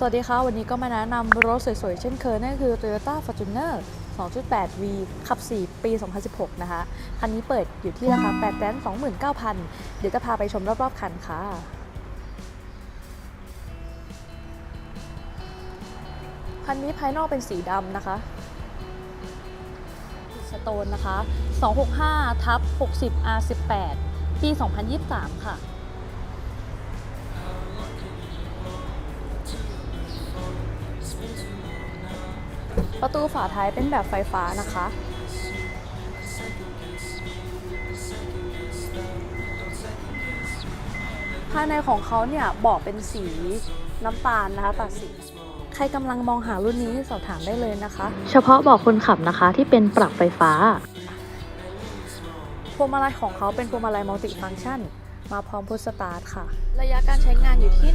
สวัสดีค่ะ วันนี้ก็มาแนะนำรถสวยๆ เช่นเคยนั่นก็คือ Toyota Fortuner 2.8V ขับ 4 ปี 2016 นะคะ คันนี้เปิดอยู่ที่ราคา8 2 9 0 0 0 เดี๋ยวจะพาไปชมรอบๆ คันค่ะ คันนี้ภายนอกเป็นสีดำนะคะสโตนนะคะ 265ทับ60 R18 ปี 2023 ค่ะ ประตูฝาท้ายเป็นแบบไฟฟ้านะคะ ภายในของเขาเนี่ยบอกเป็นสีน้ำตาลนะคะตัดสีใครกำลังมองหารุ่นนี้สอบถามได้เลยนะคะ เฉพาะเบอกคนขับนะคะที่เป็นปรับไฟฟ้าพวงมาลัยของเขาเป็นพวงมาลัยมัลติฟังก์ชัน มาพร้อมพุทสตาร์ทค่ะ ระยะการใช้งานอยู่ที่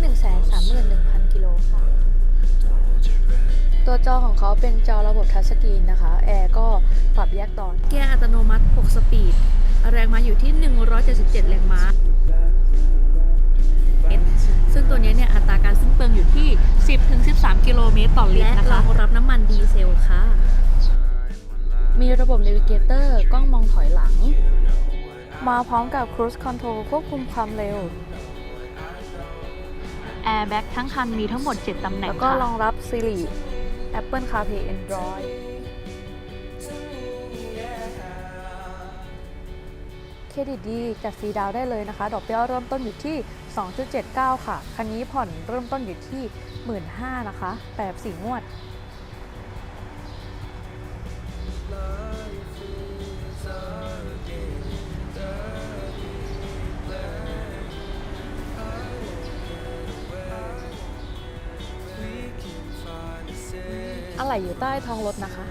ตัวจอของเขาเป็นจอระบบทัชสกรีนนะคะ แอร์ก็ปรับแยกตอน เกียร์อัตโนมัติ 6 สปีด แรงม้าอยู่ที่ 177 แรงม้า ซึ่งตัวนี้เนี่ยอัตราการสิ้นเปลืองอยู่ที่ 10-13 กิโลเมตรต่อลิตรนะคะและรองรับน้ำมันดีเซลค่ะ มีระบบเนวิเกเตอร์กล้องมองถอยหลัง มาพร้อมกับ Cruise Control ควบคุมความเร็วแอร์แบ็กทั้งคันมีทั้งหมด 7 ตำแหน่งแล้วก็ค่ะรองรับ Siri Apple CarPlay Android เครดิตดีจัดฟรีดาวได้เลยนะคะ ดอกเบี้ยเริ่มต้นอยู่ที่ 2.79 ค่ะ คันนี้ผ่อนเริ่มต้นอยู่ที่ 15,000นะคะแบบ4งวด อะไรอยู่ใต้ท้องรถนะคะ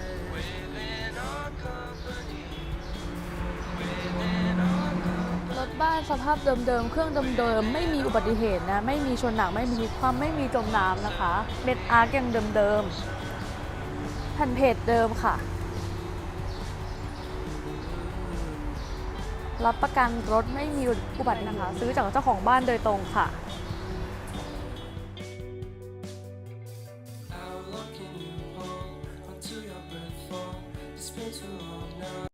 รถบ้านสภาพเดิมๆ เครื่องเดิมๆ ไม่มีอุบัติเหตุนะ ไม่มีชนหนัก ไม่มีความไม่มีจมน้ำนะคะ เม็ดอาร์กยังเดิมๆแผ่นเพจเดิมค่ะ รับประกันรถไม่มีอุบัติเหตุนะคะ ซื้อจากเจ้าของบ้านโดยตรงค่ะ hospital